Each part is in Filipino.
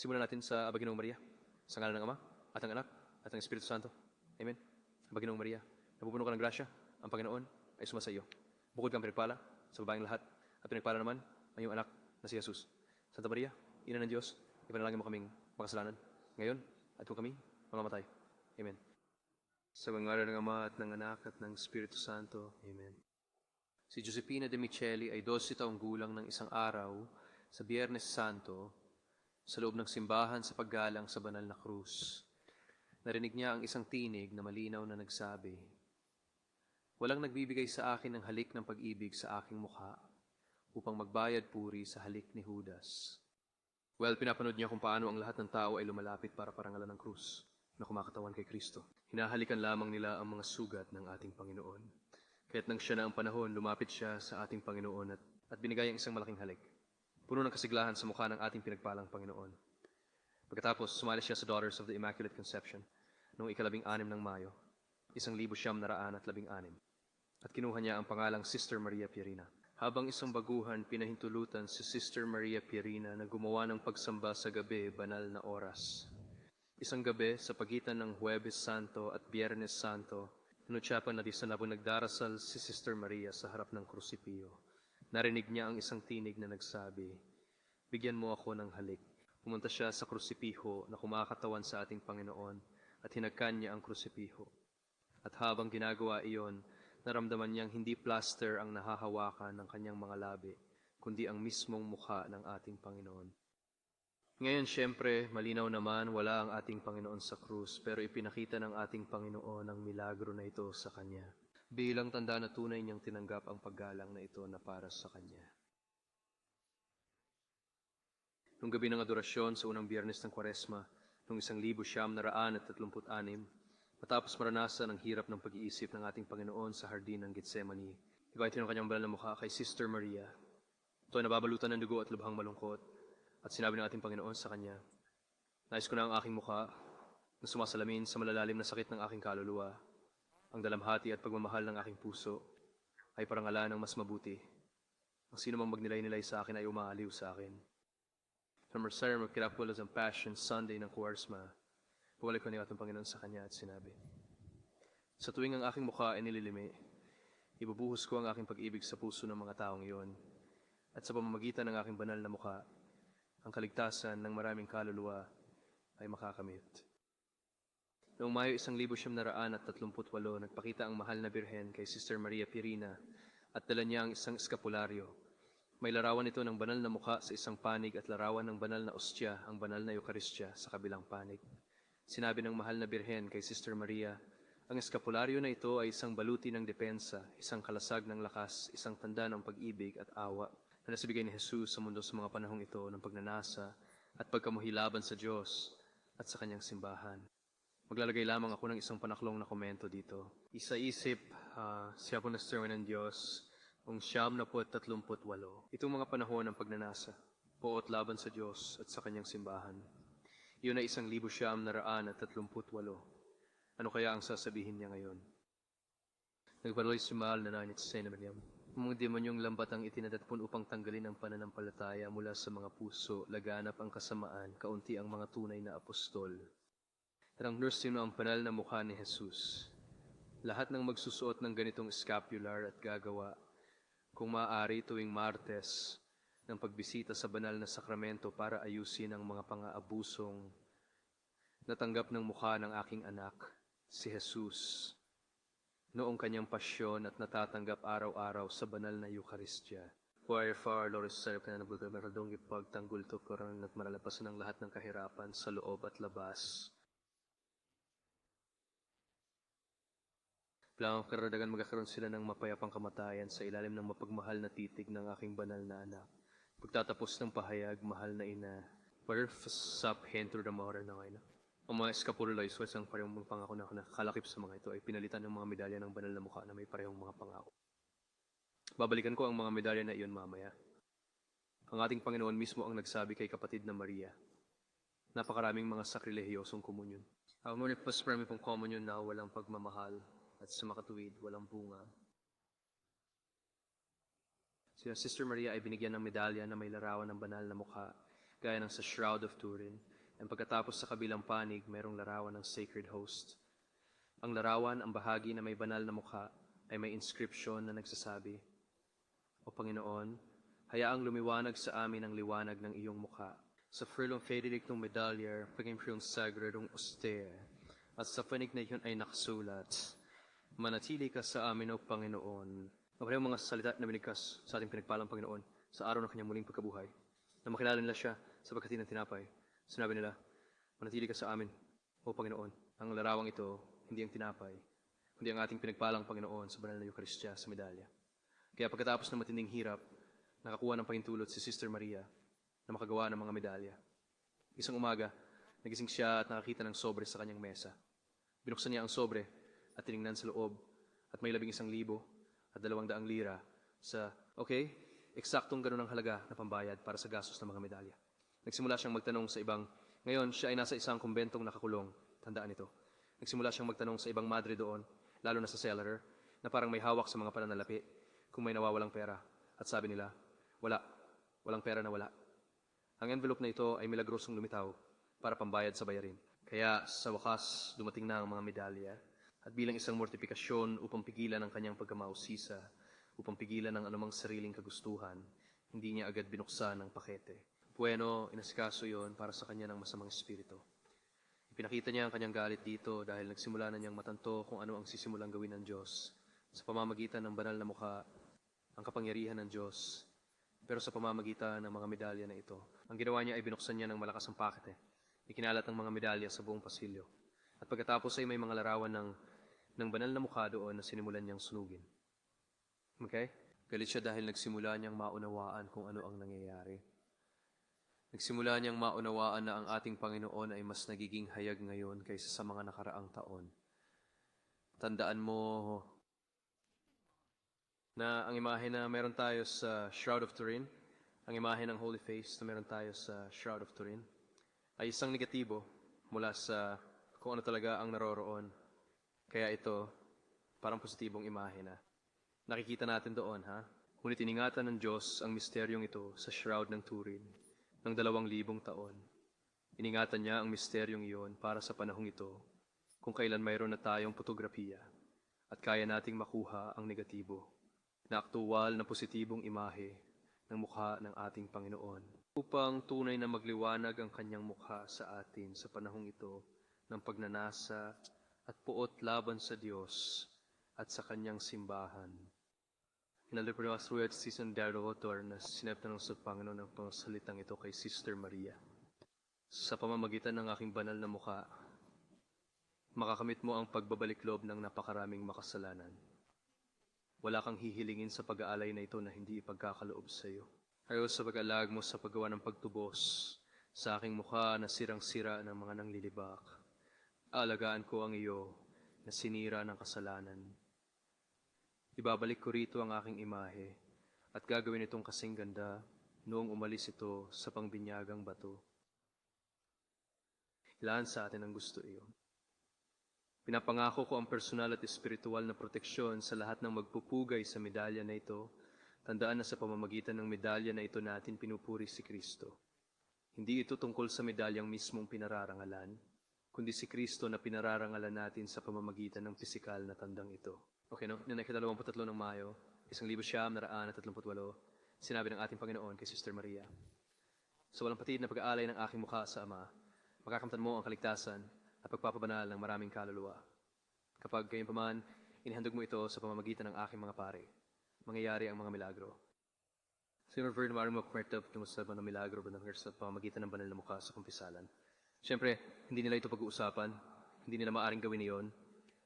Simulan natin sa Abaginoong Maria, sa ngalan ng Ama, at ng Anak, at ng Espiritu Santo. Amen. Abaginoong Maria, napupuno ka ng grasya, ang Panginoon ay sumasa iyo. Bukod kang pinagpala sa babaeng lahat, at pinagpala naman ang iyong anak na si Jesus. Santa Maria, Ina ng Diyos, ipanalangin mo kaming makasalanan, ngayon at kung kami mamamatay. Amen. Sa ngalan ng Ama at ng Anak at ng Espiritu Santo. Amen. Si Giuseppina de Micheli ay 12 taong gulang ng isang araw sa Biyernes Santo sa loob ng simbahan sa paggalang sa banal na krus. Narinig niya ang isang tinig na malinaw na nagsabi, Walang nagbibigay sa akin ng halik ng pag-ibig sa aking mukha upang magbayad puri sa halik ni Judas. Well, pinapanood niya kung paano ang lahat ng tao ay lumalapit para parangalan ng krus na kumakatawan kay Kristo. Hinahalikan lamang nila ang mga sugat ng ating Panginoon. Kaya't nang siya na ang panahon, lumapit siya sa ating Panginoon at, at binigay ang isang malaking halik. Puno ng kasiglahan sa mukha ng ating pinagpalang Panginoon. Pagkatapos, sumali siya sa Daughters of the Immaculate Conception noong ikalabing anim ng Mayo, isang libo siyam na raan at labing anim. At kinuha niya ang pangalang Sister Maria Pierina. Habang isang baguhan, pinahintulutan si Sister Maria Pierina na gumawa ng pagsamba sa gabi, banal na oras. Isang gabi, sa pagitan ng Huwebes Santo at Biyernes Santo, Inutsyapan na di sa labong nagdarasal si Sister Maria sa harap ng krusipio. Narinig niya ang isang tinig na nagsabi, Bigyan mo ako ng halik. Pumunta siya sa krusipiho na kumakatawan sa ating Panginoon at hinagkan niya ang krusipiho. At habang ginagawa iyon, naramdaman niyang hindi plaster ang nahahawakan ng kanyang mga labi, kundi ang mismong mukha ng ating Panginoon. Ngayon, syempre, malinaw naman, wala ang ating Panginoon sa krus, pero ipinakita ng ating Panginoon ang milagro na ito sa Kanya. Bilang tanda na tunay niyang tinanggap ang paggalang na ito na para sa Kanya. Nung gabi ng adorasyon sa unang biyernes ng Kwaresma, noong isang libo siyam na raan at tatlumput anim, matapos maranasan ang hirap ng pag-iisip ng ating Panginoon sa hardin ng Gethsemane, ipahit ng kanyang banal na mukha kay Sister Maria. Ito ay nababalutan ng dugo at lubhang malungkot, at sinabi ng ating Panginoon sa kanya, Nais ko na ang aking mukha na sumasalamin sa malalalim na sakit ng aking kaluluwa. Ang dalamhati at pagmamahal ng aking puso ay parangalan ng mas mabuti. Ang sino mang magnilay-nilay sa akin ay umaaliw sa akin. From Rosario Magkirapulas ang Passion Sunday ng Kuwarsma, bumalik ko niya ating Panginoon sa kanya at sinabi, Sa tuwing ang aking mukha ay nililimi, ibubuhos ko ang aking pag-ibig sa puso ng mga taong iyon, at sa pamamagitan ng aking banal na mukha, ang kaligtasan ng maraming kaluluwa ay makakamit. Noong Mayo isang libo siyam na raan at tatlumput walo, nagpakita ang mahal na birhen kay Sister Maria Pirina at dala niya ang isang eskapularyo. May larawan ito ng banal na mukha sa isang panig at larawan ng banal na ostya, ang banal na Eukaristya sa kabilang panig. Sinabi ng mahal na birhen kay Sister Maria, ang eskapularyo na ito ay isang baluti ng depensa, isang kalasag ng lakas, isang tanda ng pag-ibig at awa na nasibigay ni Jesus sa mundo sa mga panahong ito ng pagnanasa at pagkamuhilaban sa Diyos at sa kanyang simbahan. Maglalagay lamang ako ng isang panaklong na komento dito. Isa-isip, uh, siya po na ng Diyos, ang siyam na po at tatlumput walo. Itong mga panahon ng pagnanasa, poot laban sa Diyos at sa kanyang simbahan. Iyon ay isang libo siyam na raan at tatlumput walo. Ano kaya ang sasabihin niya ngayon? Nagpatuloy si Mahal na nanit sa Saint Miriam. Mga demonyong lambat ang itinadatpon upang tanggalin ang pananampalataya mula sa mga puso, laganap ang kasamaan, kaunti ang mga tunay na apostol. Tarang nurse sino ang panal na mukha ni Jesus. Lahat ng magsusuot ng ganitong scapular at gagawa, kung maaari tuwing Martes, ng pagbisita sa banal na sakramento para ayusin ang mga pang-aabusong natanggap ng mukha ng aking anak, si Jesus noong kanyang pasyon at natatanggap araw-araw sa banal na Eukaristya. Why far, Lord, sa ka na nabulgar maradong ipagtanggol to koran at maralapasan ng lahat ng kahirapan sa loob at labas. Bilang karadagan magkakaroon sila ng mapayapang kamatayan sa ilalim ng mapagmahal na titig ng aking banal na anak. Pagtatapos ng pahayag, mahal na ina, sup hento the mora na ngayon. Ang mga escapulo is ang parehong mga pangako na nakakalakip sa mga ito ay pinalitan ng mga medalya ng banal na mukha na may parehong mga pangako. Babalikan ko ang mga medalya na iyon mamaya. Ang ating Panginoon mismo ang nagsabi kay kapatid na Maria. Napakaraming mga sakrilehiyosong komunyon. Ngunit mas marami pong komunyon na walang pagmamahal at sa makatuwid, walang bunga. Si Sister Maria ay binigyan ng medalya na may larawan ng banal na mukha gaya ng sa Shroud of Turin. And pagkatapos sa kabilang panig, mayroong larawan ng Sacred Host. Ang larawan, ang bahagi na may banal na mukha, ay may inscription na nagsasabi, O Panginoon, hayaang lumiwanag sa amin ang liwanag ng iyong mukha. Sa frilong federiktong medalyer, pagimprong sagradong austere, at sa panig na iyon ay nakasulat, Manatili ka sa amin, O Panginoon. Mapareho mga salita na binigkas sa ating pinagpalang Panginoon sa araw ng kanyang muling pagkabuhay. Na makilala nila siya sa pagkati ng tinapay. Sinabi nila, Manatili ka sa amin, O Panginoon. Ang larawang ito, hindi ang tinapay, kundi ang ating pinagpalang Panginoon sa banal na Eukaristya sa medalya. Kaya pagkatapos ng matinding hirap, nakakuha ng pahintulot si Sister Maria na makagawa ng mga medalya. Isang umaga, nagising siya at nakakita ng sobre sa kanyang mesa. Binuksan niya ang sobre at tiningnan sa loob at may labing isang libo at dalawang daang lira sa, okay, eksaktong ganun ang halaga na pambayad para sa gastos ng mga medalya. Nagsimula siyang magtanong sa ibang, ngayon siya ay nasa isang kumbentong nakakulong, tandaan ito. Nagsimula siyang magtanong sa ibang madre doon, lalo na sa cellarer, na parang may hawak sa mga pananalapi kung may nawawalang pera. At sabi nila, wala, walang pera na wala. Ang envelope na ito ay milagrosong lumitaw para pambayad sa bayarin. Kaya sa wakas, dumating na ang mga medalya at bilang isang mortifikasyon upang pigilan ang kanyang pagkamausisa, upang pigilan ang anumang sariling kagustuhan, hindi niya agad binuksan ang pakete. Bueno, inasikaso yon para sa kanya ng masamang espiritu. Ipinakita niya ang kanyang galit dito dahil nagsimula na niyang matanto kung ano ang sisimulang gawin ng Diyos sa pamamagitan ng banal na mukha, ang kapangyarihan ng Diyos, pero sa pamamagitan ng mga medalya na ito. Ang ginawa niya ay binuksan niya ng malakas ang pakete. Ikinalat ang mga medalya sa buong pasilyo. At pagkatapos ay may mga larawan ng, ng banal na mukha doon na sinimulan niyang sunugin. Okay? Galit siya dahil nagsimula niyang maunawaan kung ano ang nangyayari. Nagsimula niyang maunawaan na ang ating Panginoon ay mas nagiging hayag ngayon kaysa sa mga nakaraang taon. Tandaan mo na ang imahe na meron tayo sa Shroud of Turin, ang imahe ng Holy Face na meron tayo sa Shroud of Turin, ay isang negatibo mula sa kung ano talaga ang naroroon. Kaya ito, parang positibong imahe na. Nakikita natin doon, ha? Ngunit iningatan ng Diyos ang misteryong ito sa Shroud ng Turin ng dalawang libong taon. Iningatan niya ang misteryong iyon para sa panahong ito kung kailan mayroon na tayong fotografiya at kaya nating makuha ang negatibo na aktuwal na positibong imahe ng mukha ng ating Panginoon upang tunay na magliwanag ang kanyang mukha sa atin sa panahong ito ng pagnanasa at puot laban sa Diyos at sa kanyang simbahan. Inalipin us through season Darotor na sinaptanong sa Panginoon ng pangsalitang ito kay Sister Maria. Sa pamamagitan ng aking banal na mukha, makakamit mo ang pagbabalik loob ng napakaraming makasalanan. Wala kang hihilingin sa pag-aalay na ito na hindi ipagkakaloob sa iyo. Ayaw sa pag-alag mo sa paggawa ng pagtubos sa aking mukha na sirang-sira ng mga nanglilibak. Alagaan ko ang iyo na sinira ng kasalanan. Ibabalik ko rito ang aking imahe at gagawin itong kasing ganda noong umalis ito sa pangbinyagang bato. Ilan sa atin ang gusto iyon? Pinapangako ko ang personal at espiritual na proteksyon sa lahat ng magpupugay sa medalya na ito. Tandaan na sa pamamagitan ng medalya na ito natin pinupuri si Kristo. Hindi ito tungkol sa medalyang mismong pinararangalan, kundi si Kristo na pinararangalan natin sa pamamagitan ng pisikal na tandang ito. Okay, no? Noong ikadalawamput ng Mayo, isang libo siyam na raan at tatlumput walo, sinabi ng ating Panginoon kay Sister Maria, Sa walang patid na pag-aalay ng aking mukha sa Ama, makakamtan mo ang kaligtasan at pagpapabanal ng maraming kaluluwa. Kapag gayon paman, inihandog mo ito sa pamamagitan ng aking mga pare, mangyayari ang mga milagro. Si Reverend Mario Mokmertov tungo sa mga milagro ba ng sa pamamagitan ng banal na mukha sa kumpisalan. Siyempre, hindi nila ito pag-uusapan, hindi nila maaring gawin iyon,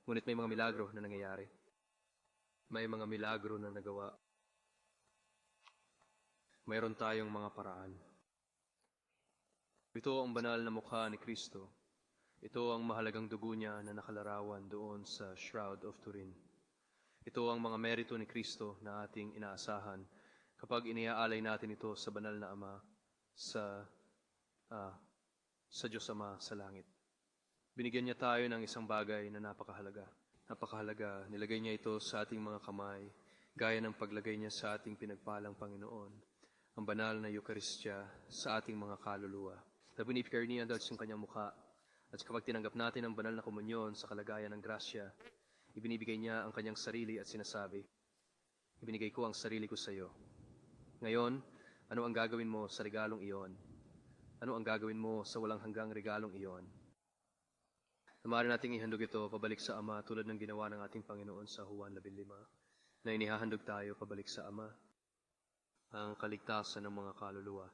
ngunit may mga milagro na nangyayari. May mga milagro na nagawa. Mayroon tayong mga paraan. Ito ang banal na mukha ni Kristo. Ito ang mahalagang dugo niya na nakalarawan doon sa Shroud of Turin. Ito ang mga merito ni Kristo na ating inaasahan kapag iniaalay natin ito sa banal na Ama sa ah, sa Diyos Ama sa langit. Binigyan niya tayo ng isang bagay na napakahalaga. Napakahalaga, nilagay niya ito sa ating mga kamay, gaya ng paglagay niya sa ating pinagpalang Panginoon. ang banal na Eukaristya sa ating mga kaluluwa. Na binibigay niya dahil sa kanyang mukha. At kapag tinanggap natin ang banal na komunyon sa kalagayan ng grasya, ibinibigay niya ang kanyang sarili at sinasabi, Ibinigay ko ang sarili ko sa iyo. Ngayon, ano ang gagawin mo sa regalong iyon? Ano ang gagawin mo sa walang hanggang regalong iyon? Namari nating ihandog ito pabalik sa Ama tulad ng ginawa ng ating Panginoon sa Juan 15 na inihahandog tayo pabalik sa Ama ang kaligtasan ng mga kaluluwa.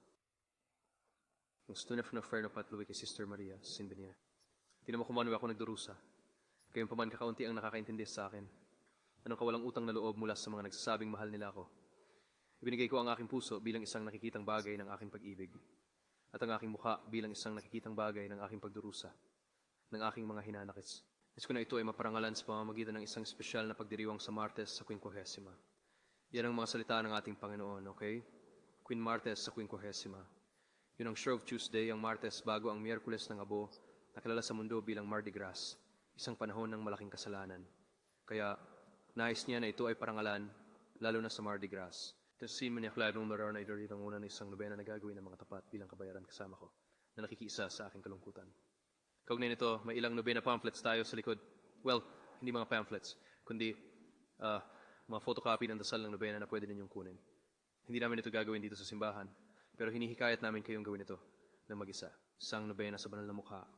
Ang stunaf na fair na patluwi kay Sister Maria. Tinan mo kung ano ako nagdurusa. Kayong paman kakaunti ang nakakaintindi sa akin. Anong kawalang utang na loob mula sa mga nagsasabing mahal nila ako. Ibinigay ko ang aking puso bilang isang nakikitang bagay ng aking pag-ibig. At ang aking mukha bilang isang nakikitang bagay ng aking pagdurusa. Ng aking mga hinanakis. Nais ko na ito ay maparangalan sa pamamagitan ng isang espesyal na pagdiriwang sa Martes sa Quinquagesima. Yan ang mga salita ng ating Panginoon, okay? Queen Martes sa Quinquagesima. Yun ang Shrove Tuesday, ang Martes bago ang Miyerkules ng Abo, nakilala sa mundo bilang Mardi Gras, isang panahon ng malaking kasalanan. Kaya, nais niya na ito ay parangalan, lalo na sa Mardi Gras. Testimony niya klaro maroon ay dito ang una ng isang nobena na gagawin ng mga tapat bilang kabayaran kasama ko, na nakikiisa sa aking kalungkutan. Kaugnay nito, may ilang nobena pamphlets tayo sa likod. Well, hindi mga pamphlets, kundi ah, mga photocopy ng dasal ng nobena na pwede ninyong kunin. Hindi namin ito gagawin dito sa simbahan, pero hinihikayat namin kayong gawin ito ng mag-isa. Isang nobena sa banal na mukha.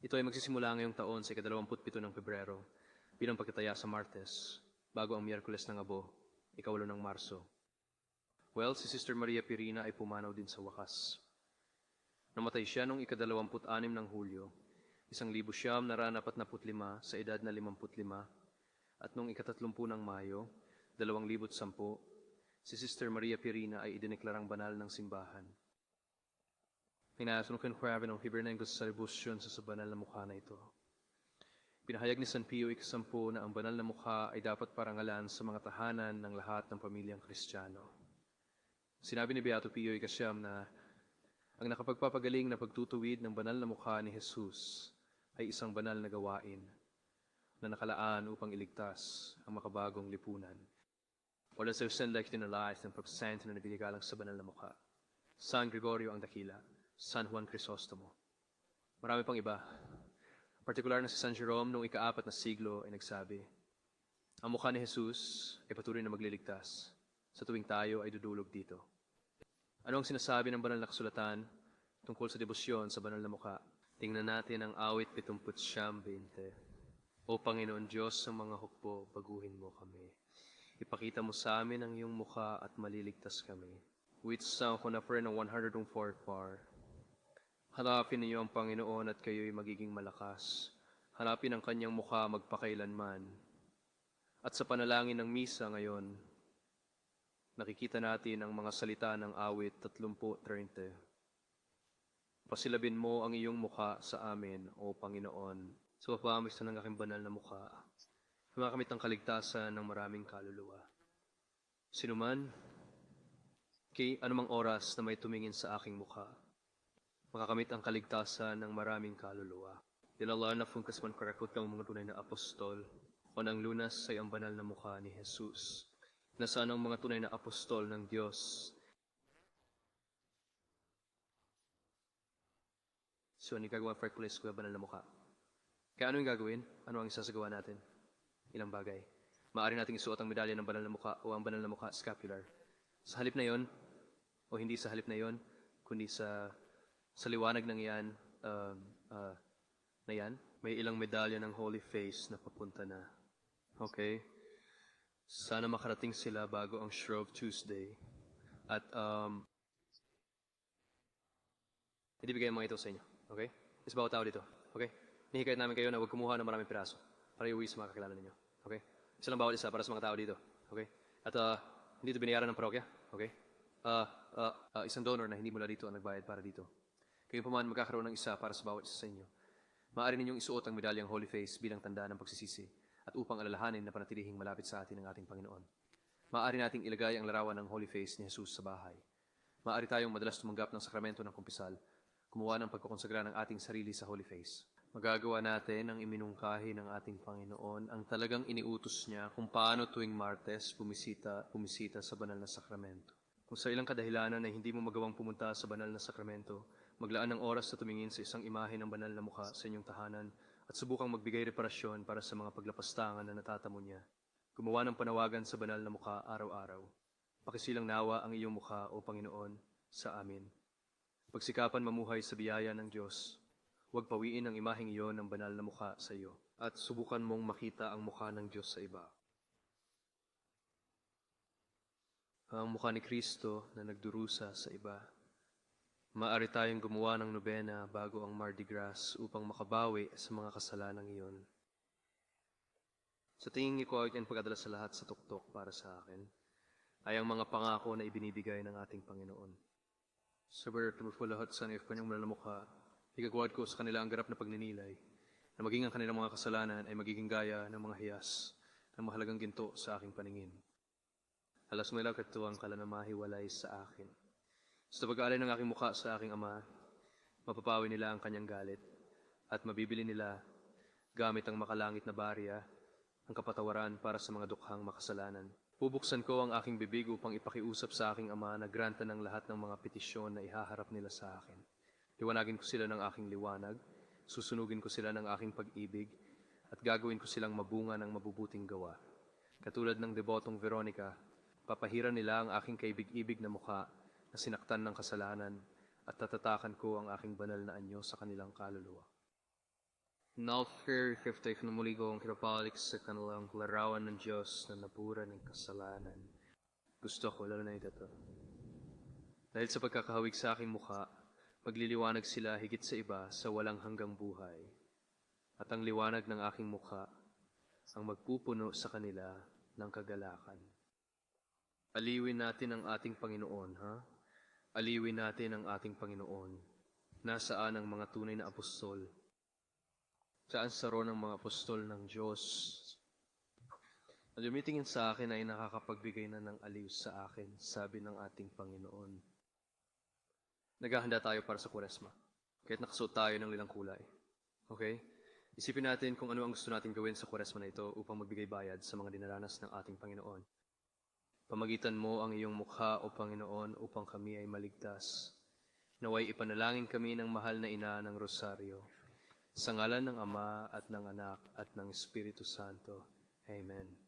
Ito ay magsisimula ngayong taon sa ikadalawamput-pito ng Pebrero bilang pagkataya sa Martes, bago ang Miyerkules ng Abo, ikawalo ng Marso. Well, si Sister Maria Pirina ay pumanaw din sa wakas. Namatay siya noong ikadalawamput-anim ng Hulyo, isang libo siyam na ranapat na putlima sa edad na limamput lima, at noong ikatatlumpu ng Mayo, dalawang libot sampu, si Sister Maria Pirina ay idineklarang banal ng simbahan. Ng Huwebe ng Hibernengos sa rebusyon sa banal na mukha na ito. Pinahayag ni San Pio ikasampu na ang banal na mukha ay dapat parangalan sa mga tahanan ng lahat ng pamilyang Kristiyano. Sinabi ni Beato Pio ikasyam na ang nakapagpapagaling na pagtutuwid ng banal na mukha ni Jesus ay isang banal na gawain na nakalaan upang iligtas ang makabagong lipunan. Wala sa select in life ng propsente na nagbigagalang sa banal na mukha. San Gregorio ang dakila, San Juan Crisostomo. Marami pang iba. Partikular na si San Jerome noong ikaapat na siglo ay nagsabi, ang mukha ni Jesus ay patuloy na magliligtas sa tuwing tayo ay dudulog dito. Ano ang sinasabi ng banal na kasulatan tungkol sa debosyon sa banal na mukha? Tingnan natin ang awit 70-20. O Panginoon Diyos ng mga hukbo, baguhin mo kami. Ipakita mo sa amin ang iyong mukha at maliligtas kami. With sound ko na ng 104 par. Hanapin niyo ang Panginoon at kayo'y magiging malakas. Hanapin ang kanyang mukha magpakailanman. At sa panalangin ng misa ngayon, nakikita natin ang mga salita ng awit 30-30. Pasilabin mo ang iyong mukha sa amin, O Panginoon, sa papamis ng aking banal na mukha. Humakamit ang kaligtasan ng maraming kaluluwa. Sinuman, kay anumang oras na may tumingin sa aking mukha, makakamit ang kaligtasan ng maraming kaluluwa. Dilala na fungkas man karakot kang mga tunay na apostol, o ang lunas ay ang banal na mukha ni Jesus. Nasaan ang mga tunay na apostol ng Diyos? So, yung gagawa for Hercules ko banal na mukha? Kaya ano yung gagawin? Ano ang isasagawa natin? Ilang bagay. Maaari nating isuot ang medalya ng banal na mukha o ang banal na mukha scapular. Sa halip na yon, o hindi sa halip na yon, kundi sa sa liwanag ng yan, um, ah, na yan, may ilang medalya ng Holy Face na papunta na. Okay? Sana makarating sila bago ang Shrove Tuesday. At, um, ibibigay ang mga ito sa inyo. Okay? Is bawat tao dito. Okay? Nihikayat namin kayo na huwag kumuha ng maraming piraso para iuwi sa mga kakilala ninyo. Okay? Isa lang bawat isa para sa mga tao dito. Okay? At, uh, hindi ito binayaran ng parokya. Okay? Uh, uh, uh, isang donor na hindi mula dito ang nagbayad para dito. Kayo pa man magkakaroon ng isa para sa bawat isa sa inyo. Maaari ninyong isuot ang medalyang Holy Face bilang tanda ng pagsisisi at upang alalahanin na panatilihing malapit sa atin ang ating Panginoon. Maaari nating ilagay ang larawan ng Holy Face ni Jesus sa bahay. Maaari tayong madalas tumanggap ng sakramento ng kumpisal, kumuha ng pagkukonsagra ng ating sarili sa Holy Face. Magagawa natin ang iminungkahi ng ating Panginoon ang talagang iniutos niya kung paano tuwing Martes bumisita, bumisita sa banal na sakramento. Kung sa ilang kadahilanan ay hindi mo magawang pumunta sa banal na sakramento, maglaan ng oras na tumingin sa isang imahe ng banal na mukha sa inyong tahanan at subukang magbigay reparasyon para sa mga paglapastangan na natatamo niya. Gumawa ng panawagan sa banal na mukha araw-araw. Pakisilang nawa ang iyong mukha, O Panginoon, sa amin. Pagsikapan mamuhay sa biyaya ng Diyos. Huwag pawiin ang imaheng iyon ng banal na mukha sa iyo. At subukan mong makita ang mukha ng Diyos sa iba. Ang mukha ni Kristo na nagdurusa sa iba. Maari tayong gumawa ng nobena bago ang Mardi Gras upang makabawi sa mga kasalanang iyon. Sa tingin ko ay ang pagdadala sa lahat sa tuktok para sa akin ay ang mga pangako na ibinibigay ng ating Panginoon. Sabar tumupulahat sa niyong kanyang malamukha, igagawad ko sa kanila ang garap na pagninilay, na maging ang kanilang mga kasalanan ay magiging gaya ng mga hiyas ng mahalagang ginto sa aking paningin. Alas mo ilang katuwang kala na mahiwalay sa akin. Sa pag-aalay ng aking mukha sa aking ama, mapapawi nila ang kanyang galit at mabibili nila gamit ang makalangit na barya ang kapatawaran para sa mga dukhang makasalanan. Bubuksan ko ang aking bibig upang ipakiusap sa aking ama na granta ng lahat ng mga petisyon na ihaharap nila sa akin. Liwanagin ko sila ng aking liwanag, susunugin ko sila ng aking pag-ibig, at gagawin ko silang mabunga ng mabubuting gawa. Katulad ng debotong Veronica, papahiran nila ang aking kaibig-ibig na mukha na sinaktan ng kasalanan at tatatakan ko ang aking banal na anyo sa kanilang kaluluwa. Nalfer, kiftay na muli ko ang kinapalik sa kanilang larawan ng Diyos na napura ng kasalanan. Gusto ko, lalo na ito to. Dahil sa pagkakahawig sa aking mukha, magliliwanag sila higit sa iba sa walang hanggang buhay. At ang liwanag ng aking mukha ang magpupuno sa kanila ng kagalakan. Aliwin natin ang ating Panginoon, ha? Aliwin natin ang ating Panginoon. Nasaan ang mga tunay na apostol? Saan sa ro ng mga apostol ng Diyos? Ang lumitingin sa akin ay nakakapagbigay na ng aliw sa akin, sabi ng ating Panginoon. Naghahanda tayo para sa Kuresma. Kahit nakasuot tayo ng lilang kulay. Okay? Isipin natin kung ano ang gusto natin gawin sa Kuresma na ito upang magbigay bayad sa mga dinaranas ng ating Panginoon. Pamagitan mo ang iyong mukha, O Panginoon, upang kami ay maligtas. Naway ipanalangin kami ng mahal na ina ng Rosaryo. Sa ngalan ng Ama at ng Anak at ng Espiritu Santo. Amen.